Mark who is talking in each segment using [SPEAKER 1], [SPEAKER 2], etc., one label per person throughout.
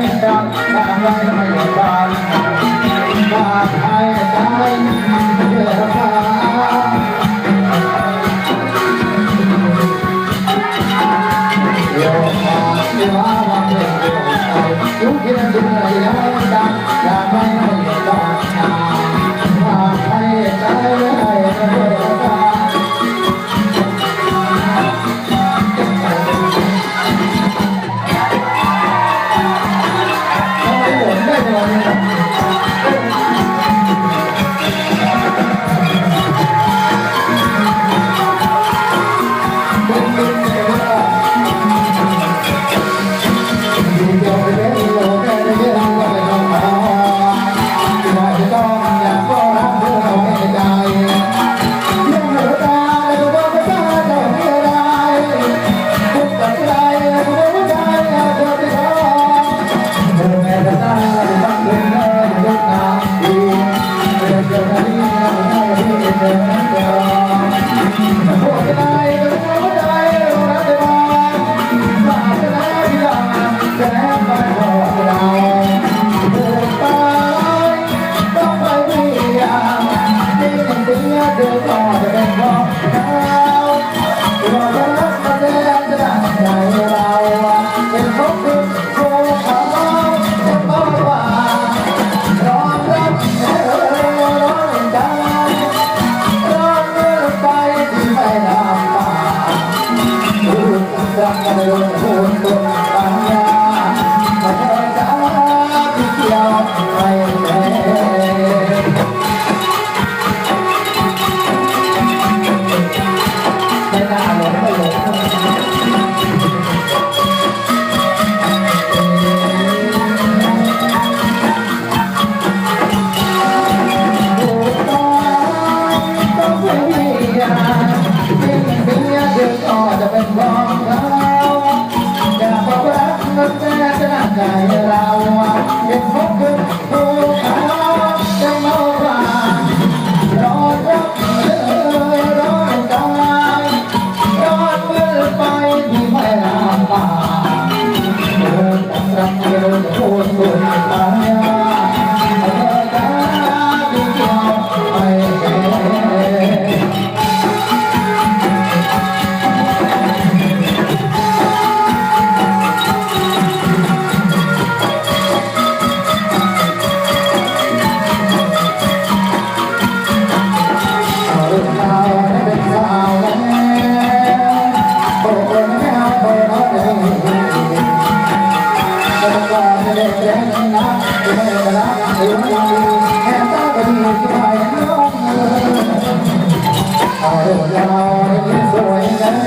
[SPEAKER 1] Bye. I'm gonna go to the Thank you. Oh, yeah.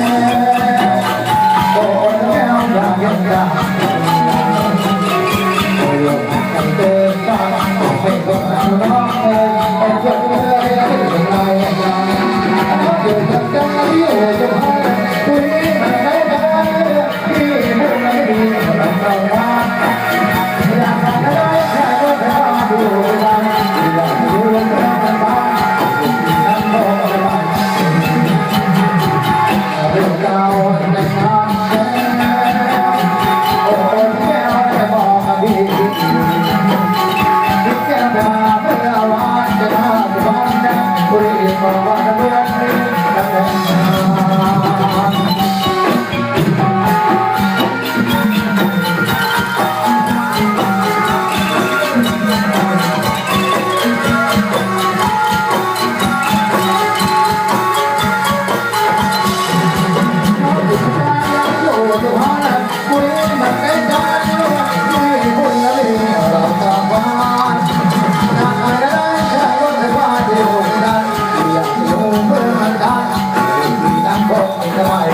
[SPEAKER 1] com a